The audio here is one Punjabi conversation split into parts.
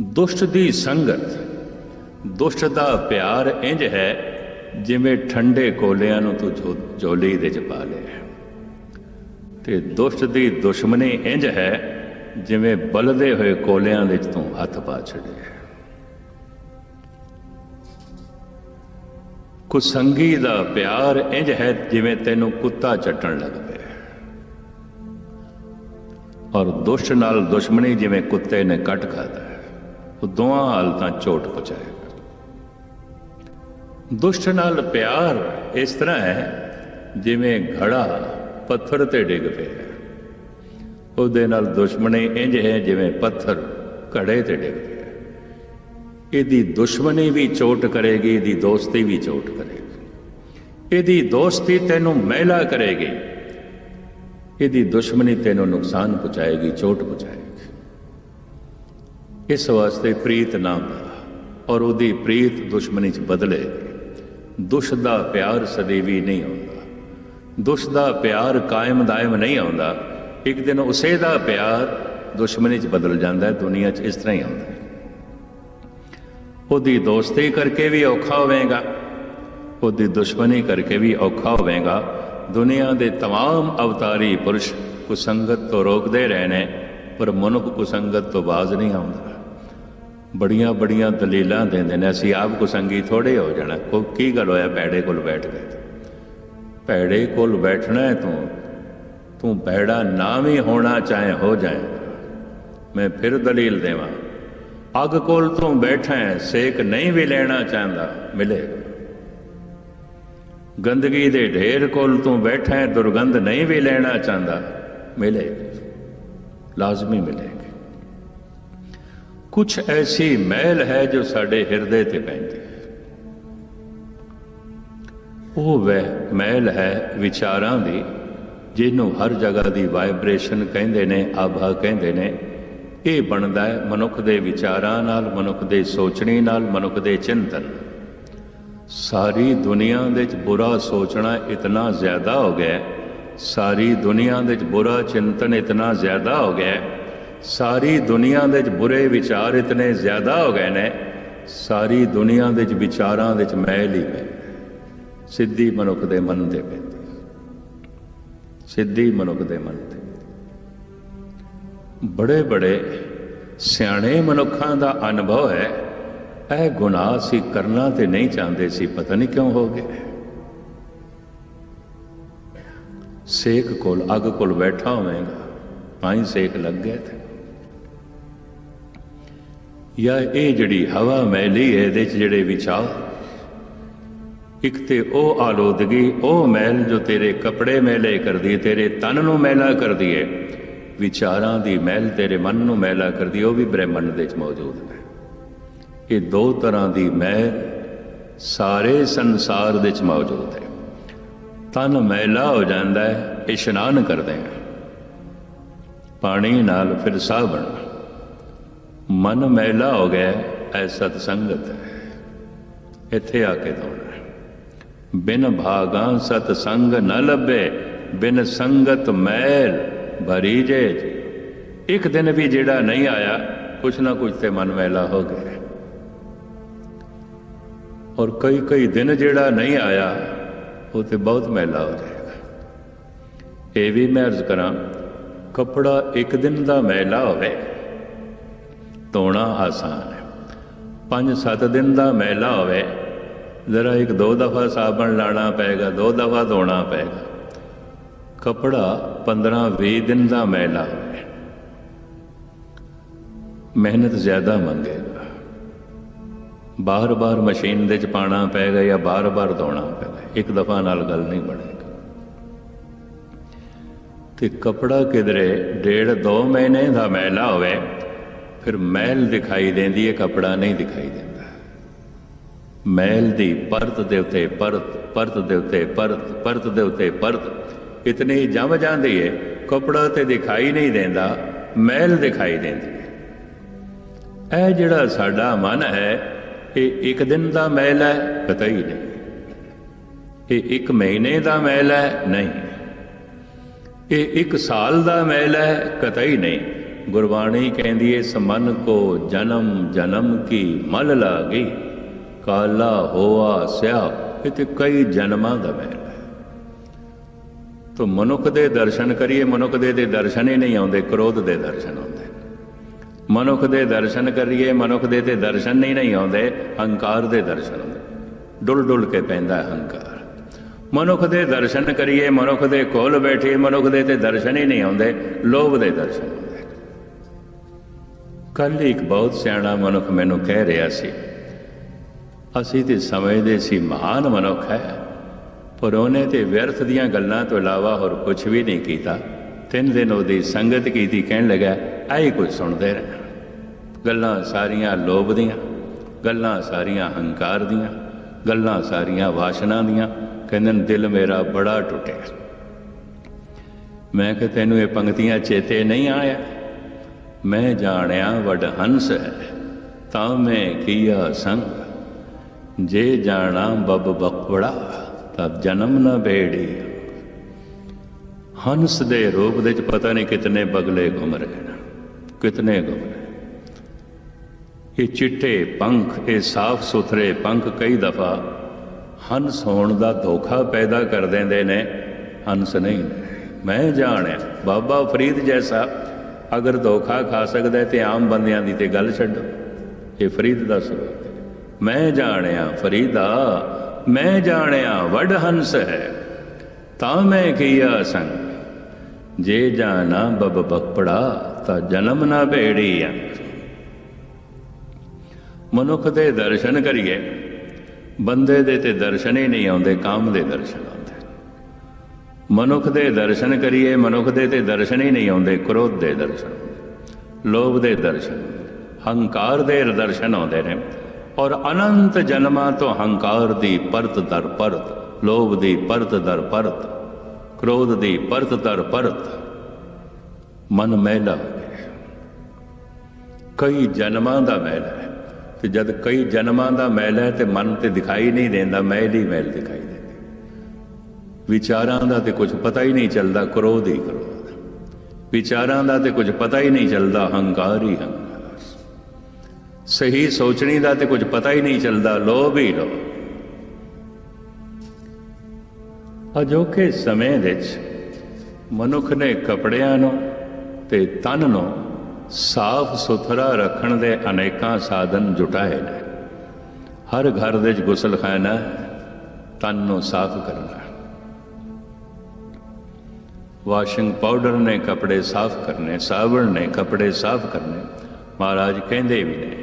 ਦੁਸ਼ਟ ਦੀ ਸੰਗਤ, ਦੁਸ਼ਟ ਦਾ ਪਿਆਰ ਇੰਜ ਹੈ ਜਿਵੇਂ ਠੰਡੇ ਕੋਲਿਆਂ ਨੂੰ ਤੂੰ ਝੋ- ਝੋਲੀ ਦੇ ਚ ਪਾ ਲਿਆ ਤੇ ਦੁਸ਼ਟ ਦੀ ਦੁਸ਼ਮਣੀ ਇੰਜ ਹੈ ਜਿਵੇਂ ਬਲਦੇ ਹੋਏ ਕੋਲਿਆਂ ਵਿੱਚ ਤੂੰ ਹੱਥ ਪਾ ਛੱਡਿਆ ਕੁਸੰਗੀ ਦਾ ਪਿਆਰ ਇੰਜ ਹੈ ਜਿਵੇਂ ਤੈਨੂੰ ਕੁੱਤਾ ਚੱਟਣ ਲੱਗ ਪਿਆ ਔਰ ਦੁਸ਼ਟ ਨਾਲ ਦੁਸ਼ਮਣੀ ਜਿਵੇਂ ਕੁੱਤੇ ਨੇ ਕੱਟ ਖਾਦਾ ਉਹ ਦੋਹਾਂ ਹਾਲਤਾਂ ਚੋਟ ਪਹੁੰਚਾਏਗਾ ਦੁਸ਼ਟ ਨਾਲ ਪਿਆਰ ਇਸ ਤਰ੍ਹਾਂ ਹੈ, ਜਿਵੇਂ ਘੜਾ ਪੱਥਰ ਤੇ ਡਿੱਗ ਪਿਆ ਉਹਦੇ ਨਾਲ ਦੁਸ਼ਮਣੀ ਇੰਜ ਹੈ ਜਿਵੇਂ ਪੱਥਰ ਘੜੇ ਤੇ ਡਿੱਗ ਪਿਆ ਇਹਦੀ ਦੁਸ਼ਮਣੀ ਵੀ ਚੋਟ ਕਰੇਗੀ, ਇਹਦੀ ਦੋਸਤੀ ਵੀ ਚੋਟ ਕਰੇਗੀ। ਇਹਦੀ ਦੋਸਤੀ ਤੈਨੂੰ ਮਹਿਲਾ ਕਰੇਗੀ। ਇਹਦੀ ਦੁਸ਼ਮਣੀ ਤੈਨੂੰ ਨੁਕਸਾਨ ਪਹੁੰਚਾਏਗੀ ਚੋਟ ਪਹੁੰਚਾਏਗੀ। ਇਸ ਵਾਸਤੇ ਪ੍ਰੀਤ ਨਾ ਪਾ ਔਰ ਉਹਦੀ ਪ੍ਰੀਤ ਦੁਸ਼ਮਣੀ ਚ ਬਦਲੇ ਦੁਸ਼ ਦਾ ਪਿਆਰ ਸਦੀਵੀ ਨਹੀਂ ਆਉਂਦਾ ਦੁਸ਼ ਦਾ ਪਿਆਰ ਕਾਇਮ ਦਾਇਮ ਨਹੀਂ ਆਉਂਦਾ ਇੱਕ ਦਿਨ ਉਸੇ ਦਾ ਪਿਆਰ ਦੁਸ਼ਮਣੀ ਚ ਬਦਲ ਜਾਂਦਾ ਹੈ ਦੁਨੀਆ ਚ ਇਸ ਤਰ੍ਹਾਂ ਹੀ ਆਉਂਦਾ ਹੈ ਉਹਦੀ ਦੋਸਤੀ ਕਰਕੇ ਵੀ ਔਖਾ ਹੋਵੇਗਾ ਉਹਦੀ ਦੁਸ਼ਮਣੀ ਕਰਕੇ ਵੀ ਔਖਾ ਹੋਵੇਗਾ ਦੁਨੀਆ ਦੇ तमाम ਅਵਤਾਰੀ ਪੁਰਸ਼ ਕੁਸੰਗਤ ਤੋਂ ਰੋਕਦੇ ਰਹੇ ਨੇ ਪਰ ਮਨੁੱਖ ਕੁਸੰਗਤ ਤੋਂ ਬਾਜ਼ ਨਹੀਂ ਆਉਂਦਾ ਬੜੀਆਂ ਬੜੀਆਂ ਦਲੀਲਾਂ ਦਿੰਦੇ ਨੇ ਅਸੀਂ ਆਪ ਕੁਸੰਗੀ ਥੋੜੇ ਹੋ ਜਾਣਾ। ਕੋ ਕੀ ਗੱਲ ਹੋਇਆ? ਭੈੜੇ ਕੋਲ ਬੈਠ ਗਏ ਭੈੜੇ ਕੋਲ ਬੈਠਣਾ ਹੈ ਤੂੰ। ਤੂੰ ਭੈੜਾ ਨਾ ਵੀ ਹੋਣਾ ਚਾਹੇ ਹੋ ਜਾਏ। ਮੈਂ ਫਿਰ ਦਲੀਲ ਦੇਵਾਂ। ਅੱਗ ਕੋਲ ਤੂੰ ਬੈਠਾ ਹੈ, ਸੇਕ ਨਹੀਂ ਵੀ ਲੈਣਾ ਚਾਹੁੰਦਾ, ਮਿਲੇਗਾ। ਗੰਦਗੀ ਦੇ ਢੇਰ ਕੋਲ ਤੂੰ ਬੈਠਾ ਹੈ, ਦੁਰਗੰਧ ਨਹੀਂ ਵੀ ਲੈਣਾ ਚਾਹੁੰਦਾ, ਮਿਲੇਗਾ। ਲਾਜ਼ਮੀ ਮਿਲੇ ਕੁਝ ਐਸੀ ਮਹਿਲ ਹੈ ਜੋ ਸਾਡੇ ਹਿਰਦੇ ਤੇ ਪੈਂਦੀ। ਉਹ ਵਹਿ ਮਹਿਲ ਹੈ ਵਿਚਾਰਾਂ ਦੀ, ਜਿਹਨੂੰ ਹਰ ਜਗ੍ਹਾ ਦੀ ਵਾਈਬ੍ਰੇਸ਼ਨ ਕਹਿੰਦੇ ਨੇ, ਆਭਾ ਕਹਿੰਦੇ ਨੇ। ਇਹ ਬਣਦਾ ਹੈ ਮਨੁੱਖ ਦੇ ਵਿਚਾਰਾਂ ਨਾਲ, ਮਨੁੱਖ ਦੇ ਸੋਚਣੀ ਨਾਲ, ਮਨੁੱਖ ਦੇ ਚਿੰਤਨ ਸਾਰੀ ਦੁਨੀਆ ਦੇ ਵਿੱਚ ਬੁਰਾ ਸੋਚਣਾ ਇਤਨਾ ਜ਼ਿਆਦਾ ਹੋ ਗਿਆ ਸਾਰੀ ਦੁਨੀਆ ਦੇ ਵਿੱਚ ਬੁਰਾ ਚਿੰਤਨ ਇਤਨਾ ਜ਼ਿਆਦਾ ਹੋ ਗਿਆ ਸਾਰੀ ਦੁਨੀਆ ਦੇ ਵਿੱਚ ਬੁਰੇ ਵਿਚਾਰ ਇਤਨੇ ਜ਼ਿਆਦਾ ਹੋ ਗਏ ਨੇ, ਸਾਰੀ ਦੁਨੀਆ ਦੇ ਵਿੱਚ ਵਿਚਾਰਾਂ ਦੇ ਵਿੱਚ ਮੈਲ ਹੀ ਮੈਲ ਸਿੱਧੀ ਮਨੁੱਖ ਦੇ ਮਨ ਤੇ ਪੈਂਦੀ ਸਿੱਧੀ ਮਨੁੱਖ ਦੇ ਮਨ ਤੇ ਬੜੇ ਬੜੇ ਸਿਆਣੇ ਮਨੁੱਖਾਂ ਦਾ ਅਨੁਭਵ ਹੈ, ਇਹ ਗੁਨਾਹ ਸੀ ਕਰਨਾ ਤੇ ਨਹੀਂ ਚਾਹੁੰਦੇ ਸੀ, ਪਤਾ ਨਹੀਂ ਕਿਉਂ ਹੋ ਗਏ ਸੇਕ ਕੋਲ, ਅੱਗ ਕੋਲ ਬੈਠਾ ਹੋਵੇਗਾ, ਤਾਂ ਹੀ ਸੇਕ ਲੱਗ ਗਏ ਤੇ ਜਾਂ ਇਹ ਜਿਹੜੀ ਹਵਾ ਮੈਲੀ ਹੈ ਇਹਦੇ ਚ ਜਿਹੜੇ ਵਿਚਾਰ ਇੱਕ ਤੇ ਉਹ ਆਲੋਦਗੀ, ਉਹ ਮੈਲ ਜੋ ਤੇਰੇ ਕੱਪੜੇ ਮੈਲੇ ਕਰਦੀ ਹੈ ਤੇਰੇ ਤਨ ਨੂੰ ਮੈਲਾ ਕਰਦੀ ਹੈ ਵਿਚਾਰਾਂ ਦੀ ਮੈਲ ਤੇਰੇ ਮਨ ਨੂੰ ਮੈਲਾ ਕਰਦੀ ਹੈ ਉਹ ਵੀ ਬ੍ਰਹਮੰਡ ਦੇ ਵਿੱਚ ਮੌਜੂਦ ਹੈ ਇਹ ਦੋ ਤਰ੍ਹਾਂ ਦੀ ਮੈਲ ਸਾਰੇ ਸੰਸਾਰ ਦੇ ਵਿੱਚ ਮੌਜੂਦ ਹੈ ਤਨ ਮੈਲਾ ਹੋ ਜਾਂਦਾ ਹੈ ਇਸ਼ਨਾਨ ਕਰਦੇ ਹਾਂ ਪਾਣੀ ਨਾਲ ਫਿਰ ਸਾਬਣ ਮਨ ਮੈਲਾ ਹੋ ਗਿਆ ਐ ਸਤ ਸੰਗਤ ਇੱਥੇ ਆ ਕੇ ਧੋਣਾ ਬਿਨ ਭਾਗਾਂ ਸਤ ਸੰਗ ਨ ਲੱਭੇ, ਬਿਨ ਸੰਗਤ ਮੈਲ ਭਰੀ ਜੇ ਇੱਕ ਦਿਨ ਵੀ ਜਿਹੜਾ ਨਹੀਂ ਆਇਆ, ਕੁਛ ਨਾ ਕੁਛ ਤੇ ਮਨ ਮੈਲਾ ਹੋ ਗਿਆ। ਔਰ ਕਈ ਕਈ ਦਿਨ ਜਿਹੜਾ ਨਹੀਂ ਆਇਆ, ਉਹ ਤੇ ਬਹੁਤ ਮੈਲਾ ਹੋ ਜਾਏਗਾ। ਇਹ ਵੀ ਮੈਂ ਅਰਜ਼ ਕਰਾਂ, ਕਪੜਾ ਇੱਕ ਦਿਨ ਦਾ ਮੈਲਾ ਹੋਵੇ। ਧੋਣਾ ਆਸਾਨ ਹੈ। ਪੰਜ ਸੱਤ ਦਿਨ ਦਾ ਮੈਲਾ ਹੋਵੇ, ਜ਼ਰਾ ਇੱਕ ਦੋ ਦਫਾ ਸਾਬਣ ਲਾਣਾ ਪਏਗਾ, ਦੋ ਦਫਾ ਧੋਣਾ ਪਏਗਾ। ਕਪੜਾ 15 20 ਦਿਨ ਦਾ ਮੈਲਾ ਹੋਵੇ। ਮਿਹਨਤ ਜ਼ਿਆਦਾ ਮੰਗੇਗਾ ਬਾਰ-ਬਾਰ ਮਸ਼ੀਨ ਦੇ ਚ ਪਾਣਾ ਪਏਗਾ ਜਾਂ ਬਾਰ-ਬਾਰ ਧੋਣਾ ਪਏਗਾ, ਇੱਕ ਦਫਾ ਨਾਲ ਗੱਲ ਨਹੀਂ ਬਣੇਗੀ। ਤੇ ਕਪੜਾ ਕਿਧਰੇ ਡੇਢ ਦੋ ਮਹੀਨੇ ਦਾ ਮੈਲਾ ਹੋਵੇ ਫਿਰ ਮਹਿਲ ਦਿਖਾਈ ਦਿੰਦੀ ਹੈ, ਕਪੜਾ ਨਹੀਂ ਦਿਖਾਈ ਦਿੰਦਾ। ਮਹਿਲ ਦੀ ਪਰਤ ਦੇ ਉੱਤੇ ਪਰਤ ਪਰਤ ਦੇ ਉੱਤੇ ਪਰਤ ਪਰਤ ਦੇ ਉੱਤੇ ਪਰਤ। ਇਤਨੀ ਜਮ ਜਾਂਦੀ ਹੈ, ਕਪੜਾ ਤੇ ਦਿਖਾਈ ਨਹੀਂ ਦਿੰਦਾ, ਮਹਿਲ ਦਿਖਾਈ ਦਿੰਦੀ ਹੈ। ਇਹ ਜਿਹੜਾ ਸਾਡਾ ਮਨ ਹੈ, ਇਹ ਇੱਕ ਦਿਨ ਦਾ ਮਹਿਲ ਹੈ, ਪਤਾ ਹੀ ਨਹੀਂ। ਇਹ ਇੱਕ ਮਹੀਨੇ ਦਾ ਮਹਿਲ ਹੈ, ਨਹੀਂ। ਇਹ ਇੱਕ ਸਾਲ ਦਾ ਮਹਿਲ ਹੈ ਕਤਈ ਨਹੀਂ। ਗੁਰਬਾਣੀ ਕਹਿੰਦੀ ਏ ਸਮਨ ਕੋ ਜਨਮ ਜਨਮ ਕੀ ਮਲ ਲਾਗੀ? ਕਾਲਾ ਹੋਆ ਸਿਆ ਇਹ ਤੇ ਕਈ ਜਨਮਾਂ ਦਾ ਮੈਲ ਹੈ। ਤੋ ਮਨੁੱਖ ਦੇ ਦਰਸ਼ਨ ਕਰੀਏ, ਮਨੁੱਖ ਦੇ ਦੇ ਦਰਸ਼ਨ ਹੀ ਨਹੀਂ ਆਉਂਦੇ, ਕ੍ਰੋਧ ਦੇ ਦਰਸ਼ਨ ਆਉਂਦੇ। ਮਨੁੱਖ ਦੇ ਦਰਸ਼ਨ ਕਰੀਏ, ਮਨੁੱਖ ਦੇ ਤੇ ਦਰਸ਼ਨ ਹੀ ਨਹੀਂ ਆਉਂਦੇ, ਹੰਕਾਰ ਦੇ ਦਰਸ਼ਨ ਆਉਂਦੇ। ਡੁੱਲ ਡੁੱਲ ਕੇ ਪੈਂਦਾ ਹੰਕਾਰ। ਮਨੁੱਖ ਦੇ ਦਰਸ਼ਨ ਕਰੀਏ, ਮਨੁੱਖ ਦੇ ਕੋਲ ਬੈਠੇ, ਮਨੁੱਖ ਦੇ ਤੇ ਦਰਸ਼ਨ ਹੀ ਨਹੀਂ ਆਉਂਦੇ, ਲੋਭ ਦੇ ਦਰਸ਼ਨ ਆਉਂਦੇ। ਕੱਲ ਇੱਕ ਬਹੁਤ ਸਿਆਣਾ ਮਨੁੱਖ ਮੈਨੂੰ ਕਹਿ ਰਿਹਾ ਸੀ, ਅਸੀਂ ਤੇ ਸਮਝਦੇ ਸੀ ਮਹਾਨ ਮਨੁੱਖ ਹੈ, ਪਰ ਉਹਨੇ ਤੇ ਵਿਅਰਥ ਦੀਆਂ ਗੱਲਾਂ ਤੋਂ ਇਲਾਵਾ ਹੋਰ ਕੁਝ ਵੀ ਨਹੀਂ ਕੀਤਾ। ਤਿੰਨ ਦਿਨ ਉਹਦੀ ਸੰਗਤ ਕੀਤੀ, ਕਹਿਣ ਲੱਗਾ ਆਈ ਕੁਝ ਸੁਣਦੇ ਰਹੇ ਗੱਲਾਂ ਸਾਰੀਆਂ ਲੋਭ ਦੀਆਂ, ਗੱਲਾਂ ਸਾਰੀਆਂ ਹੰਕਾਰ ਦੀਆਂ, ਗੱਲਾਂ ਸਾਰੀਆਂ ਵਾਸ਼ਨਾ ਦੀਆਂ, ਕਹਿੰਦੇ ਦਿਲ ਮੇਰਾ ਬੜਾ ਟੁੱਟਿਆ। ਮੈਂ ਕਿ ਤੈਨੂੰ ਇਹ ਪੰਕਤੀਆਂ ਚੇਤੇ ਨਹੀਂ ਆਇਆ? ਮੈਂ ਜਾਣਿਆ ਵਡ ਹੰਸ ਹੈ, ਤਾਂ ਮੈਂ ਕੀਆ ਸੰਗ। ਜੇ ਜਾਣਾ ਬੱਬ ਬਕਵੜਾ, ਤਬ ਜਨਮ ਨਾ ਬੇੜੀ। ਹੰਸ ਦੇ ਰੂਪ ਦੇ ਚ ਪਤਾ ਨਹੀਂ ਕਿਤਨੇ ਬਗਲੇ ਘੁੰਮ ਰਹੇ ਨੇ ਕਿਤਨੇ ਘੁੰਮ ਰਹੇ ਇਹ ਚਿੱਟੇ ਪੰਖ, ਇਹ ਸਾਫ਼ ਸੁਥਰੇ ਪੰਖ ਕਈ ਦਫਾ ਹੰਸ ਹੋਣ ਦਾ ਧੋਖਾ ਪੈਦਾ ਕਰ ਦਿੰਦੇ ਨੇ। ਹੰਸ ਨਹੀਂ, ਮੈਂ ਜਾਣਿਆ, ਬਾਬਾ ਫਰੀਦ ਜੈਸਾ ਅਗਰ ਧੋਖਾ ਖਾ ਸਕਦਾ ਹੈ ਤੇ ਆਮ ਬੰਦਿਆਂ ਦੀ ਤੇ ਗੱਲ ਛੱਡੋ। ਇਹ ਫਰੀਦ ਦਾ ਸਰੂਪ ਮੈਂ ਜਾਣਿਆ ਫਰੀਦਾ, ਮੈਂ ਜਾਣਿਆ ਵੱਡ ਹੰਸ ਹੈ, ਤਾਂ ਮੈਂ ਕੀਆ ਸੰਗ। ਜੇ ਜਾਣਾ ਬਬ ਬਕਪੜਾ ਤਾਂ ਜਨਮ ਨਾ ਭੇੜੀਆ ਮਨੁੱਖ ਦੇ ਦਰਸ਼ਨ ਕਰੀਏ। ਬੰਦੇ ਦੇ ਤੇ ਦਰਸ਼ਨ ਹੀ ਨਹੀਂ ਆਉਂਦੇ, ਕਾਮ ਦੇ ਦਰਸ਼ਨ। ਮਨੁੱਖ ਦੇ ਦਰਸ਼ਨ ਕਰੀਏ, ਮਨੁੱਖ ਦੇ ਤੇ ਦਰਸ਼ਨ ਹੀ ਨਹੀਂ ਆਉਂਦੇ, ਕ੍ਰੋਧ ਦੇ ਦਰਸ਼ਨ ਲੋਭ ਦੇ ਦਰਸ਼ਨ ਹੰਕਾਰ ਦੇ ਦਰਸ਼ਨ ਆਉਂਦੇ ਨੇ, ਔਰ ਅਨੰਤ ਜਨਮਾਂ ਤੋਂ ਹੰਕਾਰ ਦੀ ਪਰਤ ਦਰ ਪਰਤ, ਲੋਭ ਦੀ ਪਰਤ ਦਰ ਪਰਤ, ਕ੍ਰੋਧ ਦੀ ਪਰਤ ਦਰ ਪਰਤ, ਮਨ ਮੈਲਾ ਹੋ ਗਿਆ। ਕਈ ਜਨਮਾਂ ਦਾ ਮੈਲ ਹੈ, ਤੇ ਜਦ ਕਈ ਜਨਮਾਂ ਦਾ ਮੈਲ ਹੈ, ਤੇ ਮਨ ਤੇ ਦਿਖਾਈ ਨਹੀਂ ਦਿੰਦਾ, ਮੈਲ ਹੀ ਮੈਲ ਦਿਖਾਈ ਦਿੰਦੀ। ਵਿਚਾਰਾਂ ਦਾ ਤੇ ਕੁਝ ਪਤਾ ਹੀ ਨਹੀਂ ਚੱਲਦਾ ਕ੍ਰੋਧ ਹੀ ਕ੍ਰੋਧ ਵਿਚਾਰਾਂ ਦਾ ਤੇ ਕੁਝ ਪਤਾ ਹੀ ਨਹੀਂ ਚੱਲਦਾ, ਹੰਕਾਰ ਹੀ ਹੰਕਾਰ। ਸਹੀ ਸੋਚਣੀ ਦਾ ਤੇ ਕੁਝ ਪਤਾ ਹੀ ਨਹੀਂ ਚੱਲਦਾ ਲੋਭ ਹੀ ਲੋਭ ਅਜੋਕੇ ਸਮੇਂ ਵਿੱਚ ਮਨੁੱਖ ਨੇ ਕਪੜਿਆਂ ਨੂੰ ਤੇ ਤਨ ਨੂੰ ਸਾਫ਼ ਸੁਥਰਾ ਰੱਖਣ ਦੇ ਅਨੇਕਾਂ ਸਾਧਨ ਜੁਟਾਏ ਨੇ। ਹਰ ਘਰ ਵਿੱਚ ਗੁਸਲਖਾਨਾ ਤਨ ਨੂੰ ਸਾਫ਼ ਕਰਨਾ ਵਾਸ਼ਿੰਗ ਪਾਊਡਰ ਨੇ, ਕੱਪੜੇ ਸਾਫ਼ ਕਰਨੇ ਸਾਬਣ ਨੇ, ਕੱਪੜੇ ਸਾਫ਼ ਕਰਨੇ, ਮਹਾਰਾਜ ਕਹਿੰਦੇ ਵੀ ਨੇ,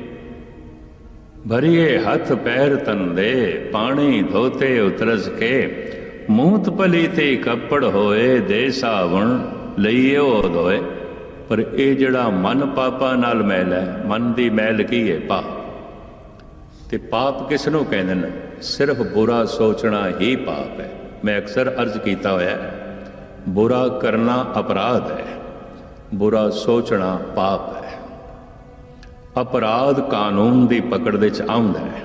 ਭਰੀਏ ਹੱਥ ਪੈਰ ਤਨ ਦੇ, ਪਾਣੀ ਧੋਤੇ ਉਤਰਸ ਕੇ ਮੂਤ ਪਲੀ ਤੇ ਕੱਪੜ ਹੋਏ, ਦੇ ਸਾਵਣ ਲਈਓ ਧੋਏ, ਪਰ ਇਹ ਜਿਹੜਾ ਮਨ ਪਾਪਾਂ ਨਾਲ ਮੈਲ ਹੈ, ਮਨ ਦੀ ਮੈਲ ਕੀ ਹੈ ਪਾਪ? ਤੇ ਪਾਪ ਕਿਸ ਨੂੰ ਕਹਿੰਦੇ ਨੇ? ਸਿਰਫ ਬੁਰਾ ਸੋਚਣਾ ਹੀ ਪਾਪ ਹੈ। ਮੈਂ ਅਕਸਰ ਅਰਜ਼ ਕੀਤਾ ਹੋਇਆ ਹੈ। ਬੁਰਾ ਕਰਨਾ ਅਪਰਾਧ ਹੈ, ਬੁਰਾ ਸੋਚਣਾ ਪਾਪ ਹੈ। ਅਪਰਾਧ ਕਾਨੂੰਨ ਦੀ ਪਕੜ ਦੇ ਚ ਆਉਂਦਾ ਹੈ।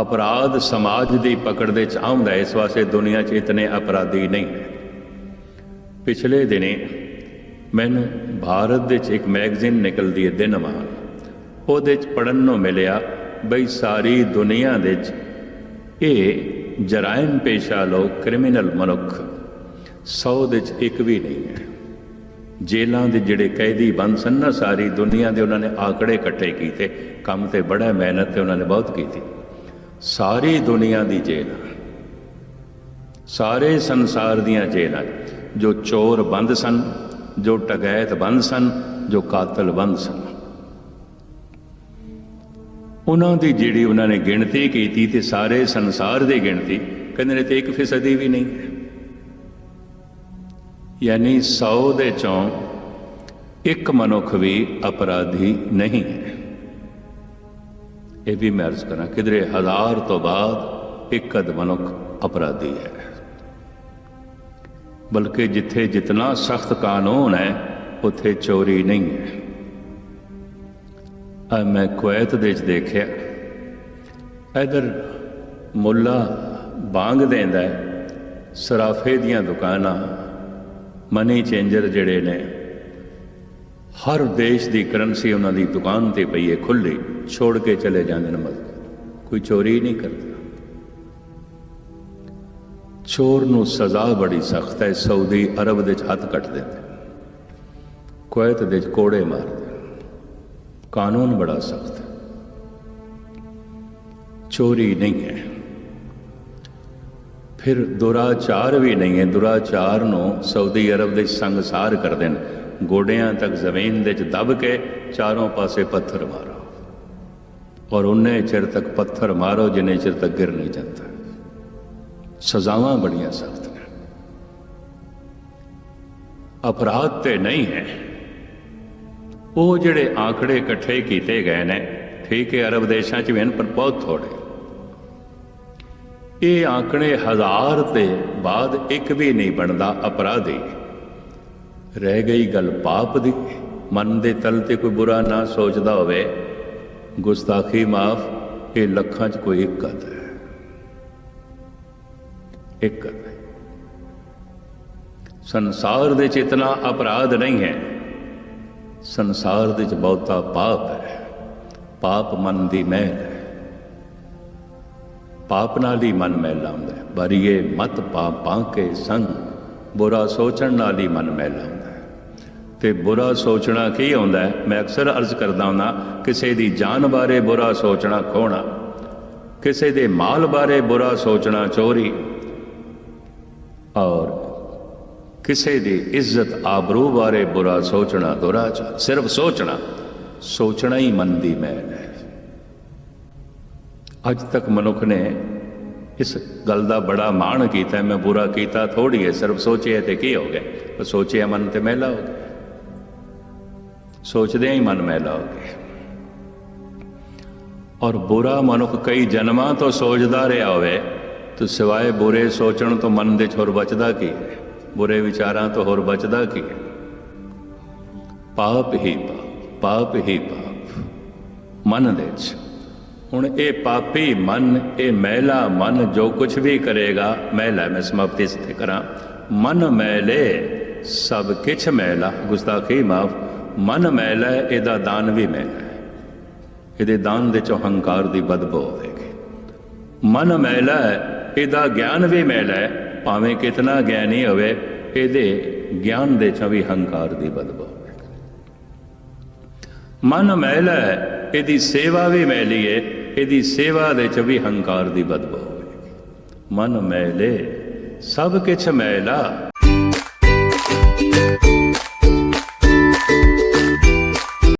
ਅਪਰਾਧ ਸਮਾਜ ਦੀ ਪਕੜ ਦੇ ਚ ਆਉਂਦਾ ਇਸ ਵਾਸਤੇ ਦੁਨੀਆ 'ਚ ਇਤਨੇ ਅਪਰਾਧੀ ਨਹੀਂ ਪਿਛਲੇ ਦਿਨੇ ਮੈਨੂੰ ਭਾਰਤ ਵਿੱਚ ਇੱਕ ਮੈਗਜ਼ੀਨ ਨਿਕਲਦੀ ਹੈ ਦਿਨਵਾਨ ਉਹਦੇ 'ਚ ਪੜਨ ਨੂੰ ਮਿਲਿਆ ਬਈ ਸਾਰੀ ਦੁਨੀਆ ਦੇ 'ਚ ਇਹ ਜਰਾਇਮ ਪੇਸ਼ਾ ਲੋਕ ਕ੍ਰਿਮੀਨਲ ਮਨੁੱਖ 100 ਦੇ 'ਚ ਇੱਕ ਵੀ ਨਹੀਂ ਹੈ। ਜੇਲਾਂ ਦੇ ਜਿਹੜੇ ਕੈਦੀ ਬੰਦ ਸਨ ਨਾ, ਸਾਰੀ ਦੁਨੀਆ ਦੇ ਉਹਨਾਂ ਨੇ ਆਕੜੇ ਇਕੱਠੇ ਕੀਤੇ, ਕੰਮ ਤੇ ਬੜਾ ਮਿਹਨਤ ਤੇ ਉਹਨਾਂ ਨੇ ਬਹੁਤ ਕੀਤੀ। ਸਾਰੀ ਦੁਨੀਆ ਦੀ ਜੇਲ੍ਹ ਸਾਰੇ ਸੰਸਾਰ ਦੀਆਂ ਜੇਲਾਂ ਜੋ ਚੋਰ ਬੰਦ ਸਨ, ਜੋ ਟਗੈਤ ਬੰਦ ਸਨ, ਜੋ ਕਾਤਲ ਬੰਦ ਸਨ। ਉਹਨਾਂ ਦੀ ਜਿਹੜੀ ਉਹਨਾਂ ਨੇ ਗਿਣਤੀ ਕੀਤੀ ਤੇ ਸਾਰੇ ਸੰਸਾਰ ਦੀ ਗਿਣਤੀ, ਕਹਿੰਦੇ ਨੇ ਤੇ 1% ਵੀ ਨਹੀਂ ਹੈ। ਯਾਨੀ 100 ਦੇ ਚੋਂ ਇੱਕ ਮਨੁੱਖ ਵੀ ਅਪਰਾਧੀ ਨਹੀਂ ਹੈ। ਇਹ ਵੀ ਮੈਂ ਅਰਜ਼ ਕਰਾਂ ਕਿਧਰੇ ਹਜ਼ਾਰ ਤੋਂ ਬਾਅਦ ਇੱਕ ਅਦ ਮਨੁੱਖ ਅਪਰਾਧੀ ਹੈ। ਬਲਕਿ ਜਿੱਥੇ ਜਿਤਨਾ ਸਖਤ ਕਾਨੂੰਨ ਹੈ, ਉੱਥੇ ਚੋਰੀ ਨਹੀਂ ਹੈ। ਆ ਮੈਂ ਕੁਵੈਤ ਦੇ ਵਿੱਚ ਦੇਖਿਆ। ਇਧਰ ਮੁੱਲਾ ਬਾਂਗ ਦੇਂਦਾ ਸਰਾਫੇ ਦੀਆਂ ਦੁਕਾਨਾਂ ਮਨੀ ਚੇਂਜਰ ਜਿਹੜੇ ਨੇ, ਹਰ ਦੇਸ਼ ਦੀ ਕਰੰਸੀ ਉਹਨਾਂ ਦੀ ਦੁਕਾਨ ਤੇ ਪਈ ਹੈ ਖੁੱਲੀ ਛੋੜ ਕੇ ਚਲੇ ਜਾਂਦੇ ਨੇ ਮਸਜਿਦ ਕੋਈ ਚੋਰੀ ਨਹੀਂ ਕਰਦਾ। ਚੋਰ ਨੂੰ ਸਜ਼ਾ ਬੜੀ ਸਖਤ ਹੈ, ਸਾਊਦੀ ਅਰਬ ਦੇ ਚ ਹੱਥ ਕੱਟ ਦਿੰਦੇ। ਕੁਵੈਤ ਦੇ ਚ ਕੋੜੇ ਮਾਰਦੇ ਕਾਨੂੰਨ ਬੜਾ ਸਖਤ ਹੈ। ਚੋਰੀ ਨਹੀਂ ਹੈ। ਫਿਰ ਦੁਰਾਚਾਰ ਵੀ ਨਹੀਂ ਹੈ। ਦੁਰਾਚਾਰ ਨੂੰ ਸਾਊਦੀ ਅਰਬ ਦੇ ਸੰਗਸਾਰ ਕਰਦੇ ਨੇ ਗੋਡਿਆਂ ਤੱਕ ਜ਼ਮੀਨ ਦੇ ਚ ਦਬ ਕੇ ਚਾਰੋਂ ਪਾਸੇ ਪੱਥਰ ਮਾਰੋ। ਔਰ ਉਹਨੇ ਚਿਰ ਤੱਕ ਪੱਥਰ ਮਾਰੋ ਜਿੰਨੇ ਚਿਰ ਤੱਕ ਗਿਰ ਨਹੀਂ ਜਾਂਦਾ। ਸਜ਼ਾਵਾਂ ਬੜੀਆਂ ਸਖਤ ਨੇ। ਅਪਰਾਧ ਤੇ ਨਹੀਂ ਹੈ। ਉਹ ਜਿਹੜੇ ਆંકੜੇ ਇਕੱਠੇ ਕੀਤੇ ਗਏ ਨੇ, ਠੀਕ ਹੈ, ਅਰਬ ਦੇਸ਼ਾਂ 'ਚ ਵੀ ਹਨ, ਪਰ ਬਹੁਤ ਥੋੜੇ ਇਹ ਆંકੜੇ ਹਜ਼ਾਰ ਤੇ ਬਾਅਦ ਇੱਕ ਵੀ ਨਹੀਂ ਬਣਦਾ ਅਪਰਾਧੀ। ਰਹਿ ਗਈ ਗੱਲ ਪਾਪ ਦੀ। ਮਨ ਦੇ ਤਲ ਤੇ ਕੋਈ ਬੁਰਾ ਨਾ ਸੋਚਦਾ ਹੋਵੇ। ਗੁਸਤਾਖੀ ਮਾਫ, ਇਹ ਲੱਖਾਂ 'ਚ ਕੋਈ ਇੱਕ ਕਦ ਹੈ। ਇੱਕ ਕਦ ਹੈ। ਸੰਸਾਰ ਦੇ ਚ ਇਤਨਾ ਅਪਰਾਧ ਨਹੀਂ ਹੈ। ਸੰਸਾਰ ਦੇ ਚ ਬਹੁਤਾ ਪਾਪ ਹੈ। ਪਾਪ ਮਨ ਦੀ ਮਹਿਲ ਹੈ। ਪਾਪ ਨਾਲ ਹੀ ਮਨ ਮੈਲਾ ਹੁੰਦਾ ਹੈ। ਬਰੀਏ ਮਤ ਪਾਪ ਕੇ ਸੰਗ, ਬੁਰਾ ਸੋਚਣ ਨਾਲ ਹੀ ਮਨ ਮੈਲਾ ਹੁੰਦਾ ਹੈ। ਤੇ ਬੁਰਾ ਸੋਚਣਾ ਕੀ ਆਉਂਦਾ ਹੈ? ਮੈਂ ਅਕਸਰ ਅਰਜ਼ ਕਰਦਾ ਹੁੰਦਾ, ਕਿਸੇ ਦੀ ਜਾਨ ਬਾਰੇ ਬੁਰਾ ਸੋਚਣਾ ਖੋਣਾ ਕਿਸੇ ਦੇ ਮਾਲ ਬਾਰੇ ਬੁਰਾ ਸੋਚਣਾ ਚੋਰੀ। ਔਰ ਕਿਸੇ ਦੀ ਇੱਜ਼ਤ ਆਬਰੂ ਬਾਰੇ ਬੁਰਾ ਸੋਚਣਾ ਦੁਰਾਚਾਰ। ਸਿਰਫ ਸੋਚਣਾ ਸੋਚਣਾ ਹੀ ਮਨ ਦੀ ਮੈਲ ਹੈ। ਅੱਜ ਤੱਕ ਮਨੁੱਖ ਨੇ ਇਸ ਗੱਲ ਦਾ ਬੜਾ ਮਾਣ ਕੀਤਾ, ਮੈਂ ਬੁਰਾ ਕੀਤਾ ਥੋੜੀ ਹੈ, ਸਿਰਫ ਸੋਚਿਆ ਤੇ ਕੀ ਹੋ ਗਿਆ? ਸੋਚਿਆ ਮਨ ਤੇ ਮੈਲਾ ਹੋ ਗਿਆ। ਸੋਚਦੇ ਹੀ ਮਨ ਮੈਲਾ ਹੋ ਗਿਆ। ਔਰ ਬੁਰਾ ਮਨੁੱਖ ਕਈ ਜਨਮਾਂ ਤੋਂ ਸੋਚਦਾ ਰਿਹਾ ਹੋਵੇ, ਤੇ ਸਿਵਾਏ ਬੁਰੇ ਸੋਚਣ ਤੋਂ ਮਨ ਦੇ 'ਚ ਹੋਰ ਬਚਦਾ ਕੀ ਹੈ? ਬੁਰੇ ਵਿਚਾਰਾਂ ਤੋਂ ਹੋਰ ਬਚਦਾ ਕੀ ਹੈ? ਪਾਪ ਹੀ ਪਾਪ ਪਾਪ ਹੀ ਪਾਪ। ਮਨ ਦੇ 'ਚ ਹੁਣ ਇਹ ਪਾਪੀ ਮਨ ਇਹ ਮੈਲਾ ਮਨ ਜੋ ਕੁਝ ਵੀ ਕਰੇਗਾ ਮੈਲਾ ਮੈਂ ਸਮਾਪਤੀ ਸਤੇ ਕਰਾਂ। ਮਨ ਮੈਲੇ ਸਭ ਕਿਛ ਮੈਲਾ। ਗੁਸਤਾਖੀ ਮਾਫ। ਮਨ ਮੈਲਾ ਹੈ, ਇਹਦਾ ਦਾਨ ਵੀ ਮੈਲਾ ਹੈ। ਇਹਦੇ ਦਾਨ ਦੇ ਚੋਂ ਹੰਕਾਰ ਦੀ ਬਦਬੂ ਹੋਵੇਗੀ। ਮਨ ਮੈਲਾ ਹੈ ਇਹਦਾ ਗਿਆਨ ਵੀ ਮੈਲਾ ਹੈ। ਭਾਵੇਂ ਕਿਤਨਾ ਗਿਆਨੀ ਹੋਵੇ ਇਹਦੇ ਗਿਆਨ ਦੇ ਚੋਂ ਵੀ ਹੰਕਾਰ ਦੀ ਬਦਬੂ ਹੋਵੇਗੀ। ਮਨ ਮੈਲਾ ਹੈ ਇਹਦੀ ਸੇਵਾ ਵੀ ਮੈਲੀ ਹੈ ਇਹਦੀ ਸੇਵਾ ਦੇ ਚ ਵੀ ਹੰਕਾਰ ਦੀ ਬਦਬੂ ਹੋਵੇ। ਮਨ ਮੈਲੇ ਸਭ ਕਿਛ ਮੈਲਾ।